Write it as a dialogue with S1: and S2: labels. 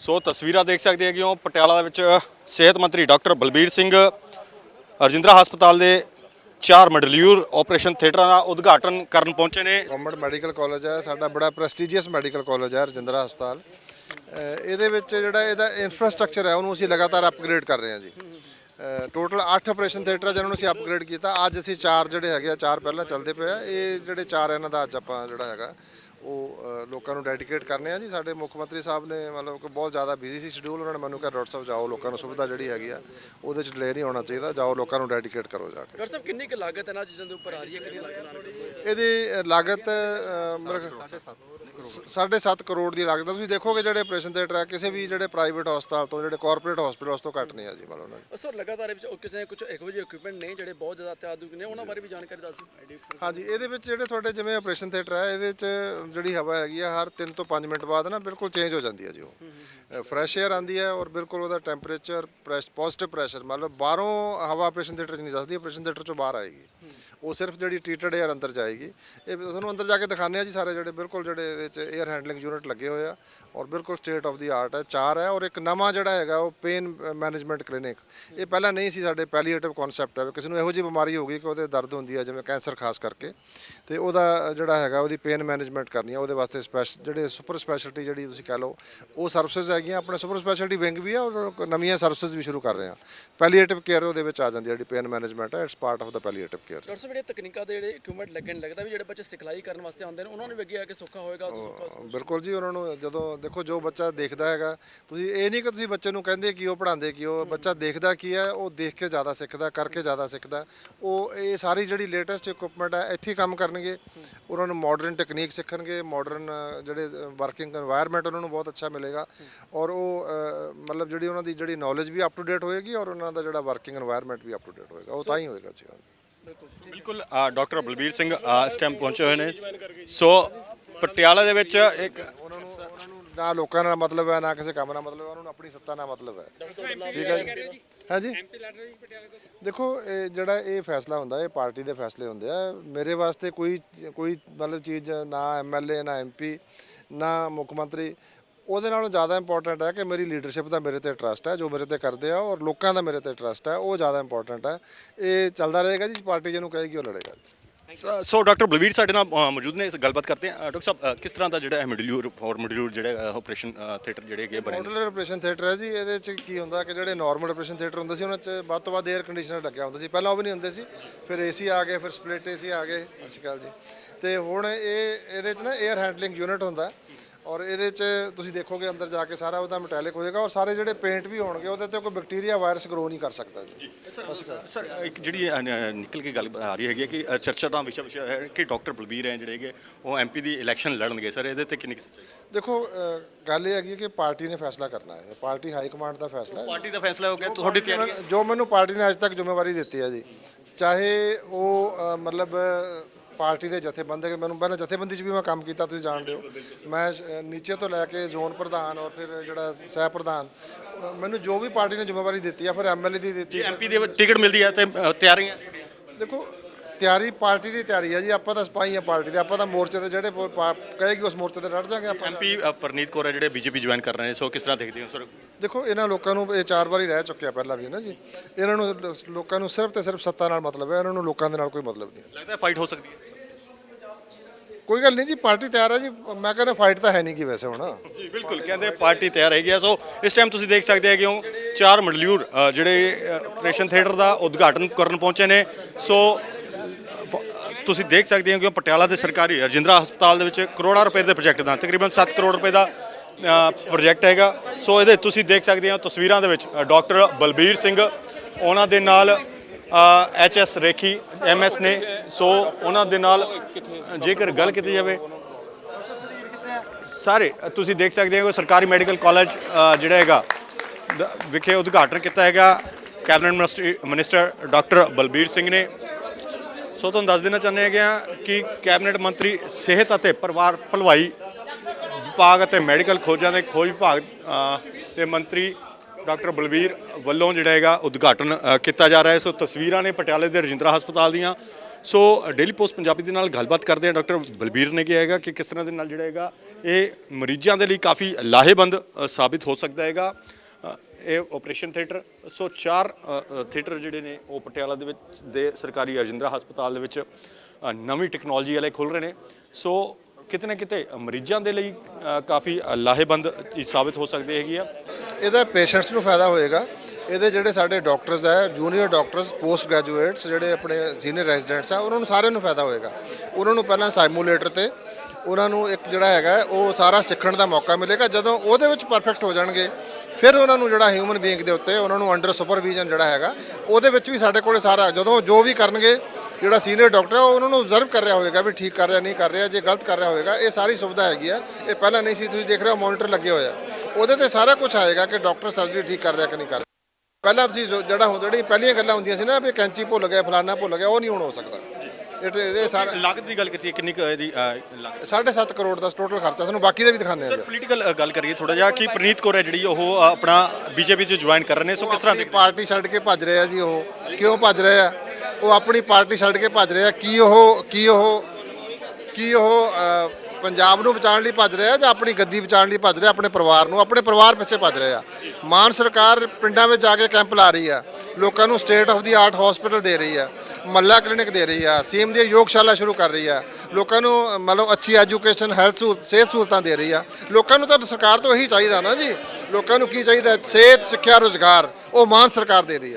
S1: ਸੋ ਤਸਵੀਰਾਂ ਦੇਖ ਸਕਦੇ ਹਾਂ ਕਿ ਉਹ ਪਟਿਆਲਾ ਦੇ ਵਿੱਚ ਸਿਹਤ ਮੰਤਰੀ ਡਾਕਟਰ ਬਲਬੀਰ ਸਿੰਘ, ਰਜਿੰਦਰਾ ਹਸਪਤਾਲ ਦੇ ਚਾਰ ਮਡਲਿਊਰ ਆਪਰੇਸ਼ਨ ਥੀਏਟਰਾਂ ਦਾ ਉਦਘਾਟਨ ਕਰਨ ਪਹੁੰਚੇ ਨੇ।
S2: ਗਵਰਨਮੈਂਟ ਮੈਡੀਕਲ ਕਾਲਜ ਹੈ, ਸਾਡਾ ਬੜਾ ਪ੍ਰੈਸਟੀਜੀਅਸ ਮੈਡੀਕਲ ਕਾਲਜ ਹੈ ਰਜਿੰਦਰਾ ਹਸਪਤਾਲ। ਇਹਦੇ ਵਿੱਚ ਜਿਹੜਾ ਇਹਦਾ ਇਨਫਰਾਸਟ੍ਰਕਚਰ ਹੈ, ਉਹਨੂੰ ਅਸੀਂ ਲਗਾਤਾਰ ਅਪਗ੍ਰੇਡ ਕਰ ਰਹੇ ਹਾਂ ਜੀ। ਟੋਟਲ 8 ਆਪਰੇਸ਼ਨ ਥੀਏਟਰ ਜਿਹਨਾਂ ਨੂੰ ਅਸੀਂ ਅਪਗ੍ਰੇਡ ਕੀਤਾ, ਅੱਜ ਅਸੀਂ ਚਾਰ ਜਿਹੜੇ ਹੈਗੇ ਆ, ਚਾਰ ਪਹਿਲਾਂ ਚੱਲਦੇ ਪਏ ਆ। ਇਹ ਜਿਹੜੇ ਚਾਰ ਇਹਨਾਂ ਦਾ ਅੱਜ ਆਪਾਂ ਜਿਹੜਾ ਹੈਗਾ ਉਹ ਲੋਕਾਂ ਨੂੰ ਡੈਡੀਕੇਟ ਕਰਨੇ ਆ ਜੀ। ਸਾਡੇ ਮੁੱਖ ਮੰਤਰੀ ਸਾਹਿਬ ਨੇ ਮਤਲਬ ਕਿ ਬਹੁਤ ਜ਼ਿਆਦਾ ਬਿਜ਼ੀ ਸੀ ਸ਼ਡਿਊਲ ਉਹਨਾਂ ਨੇ ਮੈਨੂੰ ਕਿਹਾ ਡਾਕਟਰ ਸਾਹਿਬ ਜਾਓ ਲੋਕਾਂ ਨੂੰ ਸੁਵਿਧਾ ਜਿਹੜੀ ਹੈਗੀ ਆ ਉਹਦੇ ਚ ਡਿਲੇ ਨਹੀਂ ਹੋਣਾ ਚਾਹੀਦਾ। ਜਾਓ ਲੋਕਾਂ ਨੂੰ ਡੈਡੀਕੇਟ ਕਰੋ ਜਾ ਕੇ।
S3: ਡਾਕਟਰ ਸਾਹਿਬ ਕਿੰਨੀ ਕੁ ਲਾਗਤ ਇਹਨਾਂ ਚੀਜ਼ਾਂ ਦੇ ਉੱਪਰ ਆ ਰਹੀ ਹੈ? ਕਿੰਨੀ ਲਾਗਤ
S2: ਇਹਦੀ ਲਾਗਤ ਅ, ਮੇਰੇ ਖਿਆਲ- ਸਾਢੇ ਸੱਤ ਕਰੋੜ। ਦੀ ਲਾਗਤ ਹੈ। ਤੁਸੀਂ ਦੇਖੋਗੇ ਜਿਹੜੇ ਆਪਰੇਸ਼ਨ ਥੀਏਟਰ ਹੈ ਕਿਸੇ ਵੀ ਜਿਹੜੇ ਪ੍ਰਾਈਵੇਟ ਹਸਪਤਾਲ ਤੋਂ ਜਿਹੜੇ ਕਾਰਪੋਰੇਟ ਹਸਪੀਟਲ ਉਸ ਤੋਂ ਘੱਟ ਨਹੀਂ ਆ ਜੀ ਮਤਲਬ ਉਹਨਾਂ ਦੀ।
S3: ਸਰ ਲਗਾਤਾਰ ਇਹ ਵਿੱਚ ਕਿਸੇ ਕੁਝ ਇਹੋ ਜਿਹੇ ਇਕਵਿਪਮੈਂਟ ਨੇ ਜਿਹੜੇ ਬਹੁਤ ਜ਼ਿਆਦਾ ਅਤਿਆਧੁਨਿਕ ਨੇ। ਉਹਨਾਂ ਬਾਰੇ ਵੀ ਜਾਣਕਾਰੀ ਦੱਸੋ।
S2: ਹਾਂਜੀ ਇਹਦੇ ਵਿੱਚ ਜਿਹੜੇ ਤੁਹਾਡੇ ਜਿਵੇਂ ਆਪਰੇਸ਼ਨ ਥੀਏਟਰ ਹੈ ਇਹਦੇ ਵਿੱਚ ਜਿਹੜੀ ਹਵਾ ਹੈਗੀ ਆ ਹਰ 3 ਤੋਂ 5 ਮਿੰਟ ਬਾਅਦ ਨਾ ਬਿਲਕੁਲ ਚੇਂਜ ਹੋ ਜਾਂਦੀ ਹੈ ਜੀ ਉਹ। ਫਰੈਸ਼ ਏਅਰ ਆਂਦੀ ਹੈ ਔਰ ਬਿਲਕੁਲ ਉਹਦਾ ਟੈਂਪਰੇਚਰ ਪ੍ਰੈਸ਼ ਪੋਜ਼ਿਟਿਵ ਪ੍ਰੈਸ਼ਰ ਮਤਲਬ ਬਾਹਰੋਂ ਹਵਾ ਆਪਰੇਸ਼ਨ ਥੀਏਟਰ 'ਚ ਨਹੀਂ ਦੱਸਦੀ ਆਪਰੇਸ਼ਨ ਥੀਏਟਰ 'ਚੋਂ ਬਾਹਰ ਆਏਗੀ। ਉਹ ਸਿਰਫ ਜਿਹੜੀ ਟ੍ਰੀਟਡ ਏਅਰ ਅੰਦਰ ਜਾਏਗੀ। ਇਹ ਤੁਹਾਨੂੰ ਅੰਦਰ ਜਾ ਕੇ ਦਿਖਾਣੇ ਆ ਜੀ ਸਾਰੇ ਜਿਹੜੇ ਬਿਲਕੁਲ ਜਿਹੜੇ ਇਹਦੇ 'ਚ 에ਅਰ ਹੈਂਡਲਿੰਗ ਯੂਨਿਟ ਲੱਗੇ ਹੋਏ ਆ ਔਰ ਬਿਲਕੁਲ ਸਟੇਟ ਆਫ ਦੀ ਆਰਟ ਹੈ ਚਾਰ ਹੈ ਔਰ ਇੱਕ ਨਵਾਂ ਜਿਹੜਾ ਹੈਗਾ ਉਹ ਪੇਨ ਮੈਨੇਜਮੈਂਟ ਕਲੀਨਿਕ ਇਹ ਪਹਿਲਾਂ ਨਹੀਂ ਸੀ ਸਾਡੇ ਪੈਲੀਏਟਿਵ ਕਨਸੈਪਟ ਹੈ ਕਿਸੇ ਨੂੰ ਇਹੋ ਜਿਹੀ ਬਿਮਾਰੀ ਹੋ ਗਈ ਕਿ ਉਹਦੇ ਦਰਦ ਹੁੰਦੀ ਹੈ ਜਿਵੇਂ ਕੈਂਸਰ ਖਾਸ ਕਰਕੇ। ਤੇ ਉਹਦਾ ਜਿਹੜਾ ਹੈਗਾ ਉਹਦੀ ਪੇਨ ਮੈਨੇਜਮੈਂਟ ਕਰਨੀ ਹੈ ਉਹਦੇ ਵਾਸਤੇ ਸਪੈਸ਼ਲ ਜਿਹੜੇ ਸੁਪਰ ਸਪੈਸ਼ਲਟੀ ਜਿਹੜੀ ਤੁਸੀਂ ਕਹ ਲਓ ਉਹ ਸਰਵਿਸਿਜ਼ ਹੈਗੀਆਂ ਆਪਣੇ ਸੁਪਰ ਸਪੈਸ਼ਲਟੀ ਵਿੰਗ ਵੀ ਹੈ ਔਰ ਨਵੀਆਂ ਸਰਵਿਸਿਜ਼ ਵੀ ਸ਼ੁਰੂ ਕਰ ਰਹੇ ਹਾਂ ਪੈਲੀਏਟਿਵ ਕੇਅਰ ਉਹਦੇ ਵਿੱਚ ਆ ਜਾਂਦੀ ਹੈ ਜਿਹੜੀ ਪੇਨ ਮੈਨੇਜਮੈਂਟ ਹੈ it's part of the palliative care
S3: doctor ਸਾਹਿਬ ਜਿਹੜੇ ਤਕਨੀਕਾਂ ਦੇ ਜਿਹੜੇ ਇਕਵਿਪਮੈਂਟ ਲੱਗੇ ਨੇ ਲੱਗਦਾ ਵੀ ਜਿਹੜੇ ਬੱਚੇ ਸਿਖਲਾਈ ਕਰਨ ਵਾਸਤੇ ਆਉਂਦੇ ਨੇ ਉਹਨਾਂ ਨੂੰ ਵੀ ਅੱਗੇ ਆ ਕੇ ਸੌਖਾ ਹੋਏਗਾ
S2: ਬਿਲਕੁਲ ਜੀ ਉਹਨਾਂ ਨੂੰ ਜਦੋਂ ਦੇਖੋ ਜੋ ਬੱਚਾ ਦੇਖਦਾ ਹੈਗਾ ਤੁਸੀਂ ਇਹ ਨਹੀਂ ਕਿ ਤੁਸੀਂ ਬੱਚੇ ਨੂੰ ਕਹਿੰਦੇ ਕਿ ਉਹ ਪੜ੍ਹਾਉਂਦੇ ਕਿ ਉਹ ਬੱਚਾ ਦੇਖਦਾ ਕੀ ਹੈ ਉਹ ਦੇਖ ਕੇ ਜ਼ਿਆਦਾ ਸਿੱਖਦਾ ਕਰਕੇ ਜ਼ਿਆਦਾ ਸਿੱਖਦਾ। ਉਹ ਇਹ ਸਾਰੀ ਜਿਹੜੀ ਲੇਟੈਸਟ ਇਕਵਿਪਮੈਂਟ ਹੈ ਇੱਥੇ ਕੰਮ ਕਰਨਗੇ। ਉਹਨਾਂ ਨੂੰ ਮਾਡਰਨ ਟੈਕਨੀਕ ਸਿੱਖਣਗੇ। ਮਿਲਣਗੇ ਮਾਡਰਨ ਜਿਹੜੇ ਵਰਕਿੰਗ এনवायरमेंट ਉਹਨਾਂ ਨੂੰ ਬਹੁਤ ਅੱਛਾ ਮਿਲੇਗਾ। ਔਰ ਉਹ ਮਤਲਬ ਜਿਹੜੀ ਉਹਨਾਂ ਦੀ ਜਿਹੜੀ ਨੌਲੇਜ ਵੀ ਅਪ ਟੂ ਡੇਟ ਹੋਏਗੀ ਔਰ ਉਹਨਾਂ ਦਾ ਜਿਹੜਾ ਵਰਕਿੰਗ এনवायरमेंट ਵੀ ਅਪ ਟੂ ਡੇਟ ਹੋਏਗਾ। ਉਹ ਤਾਂ ਹੀ ਹੋਏਗਾ ਜੀ
S1: ਬਿਲਕੁਲ ਡਾਕਟਰ ਬਲਬੀਰ ਸਿੰਘ ਇਸ ਟਾਈਮ ਪਹੁੰਚੇ ਹੋਏ ਨੇ। ਸੋ, ਪਟਿਆਲਾ ਦੇ ਵਿੱਚ ਇੱਕ
S2: ਨੂੰ ਲੋਕਾਂ ਨਾਲ ਮਤਲਬ ਹੈ ਨਾ ਕਿਸੇ ਕੰਮ ਨਾਲ ਮਤਲਬ ਹੈ ਉਹਨਾਂ ਨੂੰ ਆਪਣੀ ਸੱਤਾ ਨਾਲ ਮਤਲਬ ਹੈ। ਠੀਕ ਹੈ ਜੀ? ਹਾਂਜੀ? ਦੇਖੋ ਇਹ ਜਿਹੜਾ ਇਹ ਫੈਸਲਾ ਹੁੰਦਾ ਇਹ ਪਾਰਟੀ ਦੇ ਫੈਸਲੇ ਹੁੰਦੇ ਆ। ਮੇਰੇ ਵਾਸਤੇ ਕੋਈ ਕੋਈ ਮਤਲਬ ਚੀਜ਼ ਨਾ ਐਮਐਲਏ ਨਾ ਐਮਪੀ ਨਾ ਮੁੱਖ ਮੰਤਰੀ ਉਹਦੇ ਨਾਲੋਂ ਜ਼ਿਆਦਾ ਇੰਪੋਰਟੈਂਟ ਹੈ ਕਿ ਮੇਰੀ ਲੀਡਰਸ਼ਿਪ ਦਾ ਮੇਰੇ ਤੇ ਟਰਸਟ ਹੈ ਜੋ ਮੇਰੇ ਤੇ ਕਰਦੇ ਆ ਔਰ ਲੋਕਾਂ ਦਾ ਮੇਰੇ ਤੇ ਟਰਸਟ ਹੈ ਉਹ ਜ਼ਿਆਦਾ ਇੰਪੋਰਟੈਂਟ ਹੈ। ਇਹ ਚੱਲਦਾ ਰਹੇਗਾ ਜੀ ਪਾਰਟੀ ਜਿਹਨੂੰ ਕਹੇਗੀ ਉਹ ਲੜੇਗਾ
S1: ਸੋ ਡਾਕਟਰ ਬਲਵੀਰ ਸਾਡੇ ਨਾਲ ਮੌਜੂਦ ਨੇ ਗੱਲਬਾਤ ਕਰਦੇ ਆ ਡਾਕਟਰ ਸਾਹਿਬ ਕਿਸ ਤਰ੍ਹਾਂ ਦਾ ਜਿਹੜਾ ਮੋਡਿਊਲ ਔਰ ਮੋਡਿਊਲ ਜਿਹੜਾ ਆਪਰੇਸ਼ਨ ਥੀਏਟਰ ਜਿਹੜੇ ਹੈਗੇ ਬਣੇ ਨੇ?
S2: ਮੋਡੂਲਰ ਆਪਰੇਸ਼ਨ ਥੀਏਟਰ ਹੈ ਜੀ, ਇਹਦੇ ਚ ਕੀ ਹੁੰਦਾ ਕਿ ਜਿਹੜੇ ਨਾਰਮਲ ਆਪਰੇਸ਼ਨ ਥੀਏਟਰ ਹੁੰਦੇ ਸੀ, ਉਹਨਾਂ ਚ ਵੱਧ ਤੋਂ ਵੱਧ 에ਅਰ ਕੰਡੀਸ਼ਨਰ ਲੱਗਿਆ ਹੁੰਦਾ ਸੀ। ਪਹਿਲਾਂ ਉਹ ਵੀ ਨਹੀਂ ਹੁੰਦੇ ਸੀ, ਫਿਰ ਏਸੀ ਆ ਗਏ, ਫਿਰ ਸਪਲਿਟ ਏਸੀ ਆ ਗਏ, ਸਤਿ ਸ਼੍ਰੀ ਅਕਾਲ ਜੀ। ਤੇ ਹੁਣ ਇਹ, ਇਹਦੇ ਚ ਨਾ 에ਅਰ ਹੈਂਡਲਿੰਗ ਯੂਨਿਟ ਹੁੰਦਾ। ਔਰ ਇਹਦੇ ਚ ਤੁਸੀਂ ਦੇਖੋਗੇ ਅੰਦਰ ਜਾ ਕੇ ਸਾਰਾ ਉਹਦਾ ਮੈਟੈਲਿਕ ਹੋਏਗਾ ਔਰ ਸਾਰੇ ਜਿਹੜੇ ਪੇਂਟ ਵੀ ਹੋਣਗੇ ਉਹਦੇ ਤੇ ਕੋਈ ਬੈਕਟੀਰੀਆ ਵਾਇਰਸ ਗਰੋ ਨਹੀਂ ਕਰ ਸਕਦਾ ਜੀ। ਸ਼੍ਰੀ
S1: ਇੱਕ ਜਿਹੜੀ ਅ, ਨਿਕਲ ਕੇ ਗੱਲ ਆ ਰਹੀ ਹੈਗੀ ਹੈ ਕਿ ਅ, ਚਰਚਾ ਦਾ ਵਿਸ਼ਾ ਵਿਸ਼ਾ ਹੈ ਕਿ ਡਾਕਟਰ ਬਲਬੀਰ ਹੈ ਜਿਹੜੇ ਹੈਗੇ ਉਹ ਐਮਪੀ ਦੀ ਇਲੈਕਸ਼ਨ ਲੜਨਗੇ। ਸਰ ਇਹਦੇ ਤੇ ਕਿੰਨੀ ਕੁ ਸੱਚਾਈ?
S2: ਦੇਖੋ ਅ, ਗੱਲ ਇਹ ਹੈਗੀ ਹੈ ਕਿ ਪਾਰਟੀ ਨੇ ਫੈਸਲਾ ਕਰਨਾ ਹੈ। ਪਾਰਟੀ ਹਾਈ ਕਮਾਂਡ ਦਾ ਫੈਸਲਾ ਹੈ।
S1: ਪਾਰਟੀ ਦਾ ਫੈਸਲਾ ਹੋ ਗਿਆ ਤੁਹਾਡੀ ਤਿਆਰੀ?
S2: ਜੋ ਮੈਨੂੰ ਪਾਰਟੀ ਨੇ ਅੱਜ ਤੱਕ ਜ਼ਿੰਮੇਵਾਰੀ ਦਿੱਤੀ ਹੈ ਜੀ। ਚਾਹੇ ਉਹ ਅ, ਮਤਲਬ ਅ, ਪਾਰਟੀ ਦੇ ਜਥੇਬੰਦਕ ਮੈਨੂੰ ਪਹਿਲਾਂ ਜਥੇਬੰਦੀ 'ਚ ਵੀ ਮੈਂ ਕੰਮ ਕੀਤਾ ਤੁਸੀਂ ਜਾਣਦੇ ਹੋ। ਮੈਂ ਨੀਚੇ ਤੋਂ ਲੈ ਕੇ ਜ਼ੋਨ ਪ੍ਰਧਾਨ ਔਰ ਫਿਰ ਜਿਹੜਾ ਸਹਿ ਪ੍ਰਧਾਨ ਮੈਨੂੰ ਜੋ ਵੀ ਪਾਰਟੀ ਨੇ ਜ਼ਿੰਮੇਵਾਰੀ ਦਿੱਤੀ ਹੈ ਫਿਰ ਐਮਐਲਏ ਦੀ ਦਿੱਤੀ
S1: ਐਮਪੀ ਦੀ ਟਿਕਟ ਮਿਲਦੀ ਹੈ ਤੇ ਤਿਆਰੀਆਂ
S2: ਦੇਖੋ ਤਿਆਰੀ ਪਾਰਟੀ ਦੀ ਤਿਆਰੀ ਹੈ ਜੀ ਆਪਾਂ ਤਾਂ ਸਪਾਈ ਆ ਪਾਰਟੀ ਦੇ ਆਪਾਂ ਤਾਂ ਮੋਰਚੇ ਤੇ ਜਿਹੜੇ ਪਾ- ਪਾ- ਕਹੇਗੀ ਉਸ ਮੋਰਚੇ ਤੇ ਲੜ ਜਾਾਂਗੇ ਆਪਾਂ
S1: ਐਮਪੀ ਪਰਨੀਤ ਕੌਰ ਹੈ ਜਿਹੜੇ ਬੀਜੇਪੀ ਜੁਆਇਨ ਕਰ ਰਹੇ ਨੇ ਸੋ ਕਿਸ ਤਰ੍ਹਾਂ ਦੇਖਦੇ ਹੋ ਸਰ?
S2: ਦੇਖੋ ਇਹਨਾਂ ਲੋਕਾਂ ਨੂੰ ਇਹ ਚਾਰ ਵਾਰੀ ਰਹਿ ਚੁੱਕਿਆ ਪਹਿਲਾਂ ਵੀ ਨਾ ਜੀ? ਇਹਨਾਂ ਨੂੰ ਲੋ- ਲੋਕਾਂ ਨੂੰ ਸਿਰਫ ਤੇ ਸਿਰਫ ਸੱਤਾ ਨਾਲ ਮਤਲਬ ਹੈ ਇਹਨਾਂ ਨੂੰ ਲੋਕਾਂ ਦੇ ਨਾਲ ਕੋਈ ਮਤਲਬ ਨਹੀਂ
S1: ਲੱਗਦਾ ਫਾਈਟ ਹੋ ਸਕਦੀ ਹੈ?
S2: ਕੋਈ ਗੱਲ ਨਹੀਂ ਜੀ ਪਾਰਟੀ ਤਿਆਰ ਹੈ ਜੀ ਮੈਂ ਕਹਿੰਦਾ ਫਾਈਟ ਤਾਂ ਹੈ ਨਹੀਂ ਕੀ ਵੈਸੇ ਹੁਣ।
S1: ਜੀ ਬਿਲਕੁਲ ਕਹਿੰਦੇ ਪਾਰਟੀ ਤਿਆਰ ਹੈਗੀ ਆ ਸੋ ਇਸ ਟਾਈਮ ਤੁਸੀਂ ਦੇਖ ਸਕਦੇ ਹੈਗੇ ਹੋ ਚਾਰ ਮਡਲਿਊਰ ਅ, ਜਿਹੜੇ ਆਪਰੇਸ਼ਨ ਥੀਏਟਰ ਦਾ ਉਦਘਾਟਨ ਕਰਨ ਪਹੁੰਚੇ ਨੇ ਸੋ ਤੁਸੀਂ ਦੇਖ ਸਕਦੇ ਹੋ ਕਿ ਪਟਿਆਲਾ ਦੇ ਸਰਕਾਰੀ ਰਜਿੰਦਰਾ ਹਸਪਤਾਲ ਦੇ ਵਿੱਚ ਕਰੋੜਾਂ ਰੁਪਏ ਦੇ ਪ੍ਰੋਜੈਕਟ ਦਾ ਤਕਰੀਬਨ 7 ਕਰੋੜ ਰੁਪਏ ਦਾ ਪ੍ਰੋਜੈਕਟ ਹੈਗਾ। ਸੋ ਇਹਦੇ ਤੁਸੀਂ ਦੇਖ ਸਕਦੇ ਹੋ ਤਸਵੀਰਾਂ ਦੇ ਵਿੱਚ ਡਾਕਟਰ ਬਲਬੀਰ ਸਿੰਘ, ਉਹਨਾਂ ਦੇ ਨਾਲ H S Rekhi, M S ਨੇ। ਸੋ ਉਹਨਾਂ ਦੇ ਨਾਲ, ਜੇਕਰ ਗੱਲ ਕੀਤੀ ਜਾਵੇ, ਸਾਰੇ, ਤੁਸੀਂ ਦੇਖ ਸਕਦੇ ਹੋ ਕਿ ਸਰਕਾਰੀ ਮੈਡੀਕਲ ਕਾਲਜ ਜਿਹੜਾ ਹੈਗਾ, ਦ- ਵਿਖੇ ਉਦਘਾਟਨ ਕੀਤਾ ਹੈਗਾ। Cabinet minister minister doctor Balbir Singh ਨੇ। ਸੋ ਤੁਹਾਨੂੰ ਦੱਸ ਦੇਣਾ ਚਾਹੁੰਦੇ ਹੈਗੇ ਆ ਕਿ ਕੈਬਨਿਟ ਮੰਤਰੀ ਸਿਹਤ ਅਤੇ ਪਰਿਵਾਰ ਭਲਵਾਈ ਵਿਭਾਗ ਅਤੇ ਮੈਡੀਕਲ ਖੋਜਾਂ ਦੇ ਖੋਜ ਵਿਭਾਗ ਦੇ ਮੰਤਰੀ ਡਾਕਟਰ ਬਲਬੀਰ ਵੱਲੋਂ ਜਿਹੜਾ ਹੈਗਾ ਉਦਘਾਟਨ ਕੀਤਾ ਜਾ ਰਿਹਾ ਹੈ। ਸੋ ਤਸਵੀਰਾਂ ਨੇ ਪਟਿਆਲੇ ਦੇ ਰਜਿੰਦਰਾ ਹਸਪਤਾਲ ਦੀਆਂ। ਸੋ ਡੇਲੀ ਪੋਸਟ ਪੰਜਾਬੀ ਦੇ ਨਾਲ ਗੱਲਬਾਤ ਕਰਦੇ ਆ ਡਾਕਟਰ ਬਲਬੀਰ ਨੇ ਕਿਹਾ ਹੈਗਾ ਕਿ ਕਿਸ ਤਰ੍ਹਾਂ ਦੇ ਨਾਲ ਜਿਹੜਾ ਹੈਗਾ ਇਹ ਮਰੀਜ਼ਾਂ ਦੇ ਲਈ ਕਾਫੀ ਲਾਹੇਵੰਦ ਸਾਬਿਤ ਹੋ ਸਕਦਾ ਹੈਗਾ। ਇਹ ਆਪਰੇਸ਼ਨ ਥੀਏਟਰ ਸੋ ਚਾਰ ਥੀਏਟਰ ਜਿਹੜੇ ਨੇ ਉਹ ਪਟਿਆਲਾ ਦੇ ਵਿੱਚ ਦੇ ਸਰਕਾਰੀ ਅਜਿੰਦਰਾ ਹਸਪਤਾਲ ਦੇ ਵਿੱਚ ਨਵੀਂ ਟੈਕਨੋਲੋਜੀ ਵਾਲੇ ਖੁੱਲ ਰਹੇ ਨੇ। ਸੋ ਕਿਤੇ ਨਾ ਕਿਤੇ ਮਰੀਜ਼ਾਂ ਦੇ ਲਈ ਕਾਫੀ ਲਾਹੇਬੰਦ ਚੀਜ਼ ਸਾਬਿਤ ਹੋ ਸਕਦੀ ਹੈਗੀ ਆ।
S2: ਇਹਦਾ ਪੇਸ਼ੈਂਟਸ ਨੂੰ ਫਾਇਦਾ ਹੋਏਗਾ। ਇਹਦੇ ਜਿਹੜੇ ਸਾਡੇ ਡਾਕਟਰਸ ਹੈ ਜੂਨੀਅਰ ਡਾਕਟਰਸ ਪੋਸਟ ਗ੍ਰੈਜੂਏਟਸ ਜਿਹੜੇ ਆਪਣੇ ਸੀਨੀਅਰ ਰੈਜ਼ੀਡੈਂਟਸ ਆ, ਉਹਨਾਂ ਨੂੰ ਸਾਰਿਆਂ ਨੂੰ ਫਾਇਦਾ ਹੋਏਗਾ। ਉਹਨਾਂ ਨੂੰ ਪਹਿਲਾਂ ਸਾਈਮੂਲੇਟਰ ਤੇ, ਉਹਨਾਂ ਨੂੰ ਇੱਕ ਜਿਹੜਾ ਹੈਗਾ, ਉਹ ਸਾਰਾ ਸਿੱਖਣ ਦਾ ਮੌਕਾ ਮਿਲੇਗਾ। ਜਦੋਂ ਉਹਦੇ ਵਿੱਚ ਪਰਫੈਕਟ ਹੋ ਜਾਣਗੇ ਫਿਰ ਉਹਨਾਂ ਨੂੰ ਜਿਹੜਾ ਹਿਊਮਨ ਬੀਇੰਗ ਦੇ ਉੱਤੇ ਉਹਨਾਂ ਨੂੰ ਅੰਡਰ ਸੁਪਰਵੀਜ਼ਨ ਜਿਹੜਾ ਹੈਗਾ, ਉਹਦੇ ਵਿੱਚ ਵੀ ਸਾਡੇ ਕੋਲੇ ਸਾਰਾ ਜਦੋਂ ਜੋ ਵੀ ਕਰਨਗੇ, ਜਿਹੜਾ ਸੀਨੀਅਰ ਡਾਕਟਰ ਹੈ ਉਹ ਉਹਨਾਂ ਨੂੰ ਆਬਜ਼ਰਵ ਕਰ ਰਿਹਾ ਹੋਵੇਗਾ ਵੀ ਠੀਕ ਕਰ ਰਿਹਾ, ਨਹੀਂ ਕਰ ਰਿਹਾ, ਜੇ ਗਲਤ ਕਰ ਰਿਹਾ ਹੋਵੇਗਾ, ਇਹ ਸਾਰੀ ਸੁਵਿਧਾ ਹੈਗੀ ਹੈ ਇਹ ਪਹਿਲਾਂ ਨਹੀਂ ਸੀ, ਤੁਸੀਂ ਦੇਖ ਰਹੇ ਹੋ ਮੋਨੀਟਰ ਲੱਗੇ ਹੋਏ ਆ। ਉਹਦੇ ਤੇ ਸਾਰਾ ਕੁਝ ਆਏਗਾ ਕਿ ਡਾਕਟਰ ਸਰਜਰੀ ਠੀਕ ਕਰ ਰਿਹਾ ਕਿ ਨਹੀਂ ਕਰ ਰਿਹਾ। ਪਹਿਲਾਂ ਤੁਸੀਂ ਜੋ- ਜਿਹੜਾ ਹੁਣ ਜਿਹੜੀ ਪਹਿਲੀਆਂ ਗੱਲਾਂ ਹੁੰਦੀਆਂ ਸੀ ਨਾ ਵੀ ਕੈਂਚੀ ਭੁੱਲ ਗਿਆ, ਫਲਾਨਾ ਭੁੱਲ ਗਿਆ, ਉਹ ਨਹੀਂ ਹੁਣ ਹੋ ਸਕਦਾ। ਤੇ- ਇਹ ਸਾਰਾ
S1: ਲਾਗਤ ਦੀ ਗੱਲ ਕੀਤੀ ਕਿੰਨੀ ਕੁ ਇਹਦੀ ਅ, ਲਾਗਤ?
S2: 7.5 ਕਰੋੜ ਦਾ ਟੋਟਲ ਖਰਚਾ ਤੁਹਾਨੂੰ ਬਾਕੀ ਦਾ ਵੀ ਦਿਖਾਉਂਦੇ ਆ
S1: ਸਰ ਪੋਲੀਟੀਕਲ ਗੱਲ ਕਰੀਏ ਥੋੜਾ ਜਿਹਾ ਕਿ ਪ੍ਰਨੀਤ ਕੌਰ ਹੈ ਜਿਹੜੀ ਉਹ ਅ, ਆਪਣਾ ਬੀਜੇਪੀ 'ਚ ਜੁਆਇਨ ਕਰ ਰਹੇ ਨੇ ਸੋ ਕਿਸ ਤਰ੍ਹਾਂ
S2: ਆਪਣੀ
S1: ਦੇ
S2: ਪਾਰਟੀ ਛੱਡ ਕੇ ਭੱਜ ਰਹੇ ਜੀ ਉਹ। ਕਿਉਂ ਭੱਜ ਰਹੇ? ਉਹ ਆਪਣੀ ਪਾਰਟੀ ਛੱਡ ਕੇ ਭੱਜ ਰਹੇ। ਕੀ ਉਹ ਕੀ ਉਹ ਕੀ ਉਹ ਅ, ਪੰਜਾਬ ਨੂੰ ਬਚਾਉਣ ਲਈ ਭੱਜ ਰਿਹਾ ਜਾਂ ਆਪਣੀ ਗੱਦੀ ਬਚਾਉਣ ਲਈ ਭੱਜ ਰਿਹਾ, ਆਪਣੇ ਪਰਿਵਾਰ ਨੂੰ, ਆਪਣੇ ਪਰਿਵਾਰ ਪਿੱਛੇ ਭੱਜ ਰਹੇ। ਆ ਮਾਨ ਸਰਕਾਰ ਪਿੰਡਾਂ ਵਿੱਚ ਜਾ ਕੇ ਕੈਂਪ ਲਾ ਰਹੀ ਆ। ਲੋਕਾਂ ਨੂੰ state of the art hospital ਦੇ ਰਹੀ ਆ, ਮੱਲਾ ਕਲੀਨਿਕ ਦੇ ਰਹੀ ਆ ਸੀਐਮ ਦੀ ਯੋਗਸ਼ਾਲਾ ਸ਼ੁਰੂ ਕਰ ਰਹੀ ਆ। ਲੋਕਾਂ ਨੂੰ, ਮਤਲਬ ਅੱਛੀ ਐਜੂਕੇਸ਼ਨ ਹੈਲਥ ਸਹੂਲਤ ਸਿਹਤ ਸਹੂਲਤਾਂ ਦੇ ਰਹੀ ਆ। ਲੋਕਾਂ ਨੂੰ ਤਾਂ ਸਰਕਾਰ ਤੋਂ ਇਹੀ ਚਾਹੀਦਾ ਨਾ ਜੀ। ਲੋਕਾਂ ਨੂੰ ਕੀ ਚਾਹੀਦਾ? ਸਿਹਤ, ਸਿੱਖਿਆ, ਰੋਜ਼ਗਾਰ, ਉਹ ਮਾਨ ਸਰਕਾਰ ਦੇ ਰਹੀ ਆ।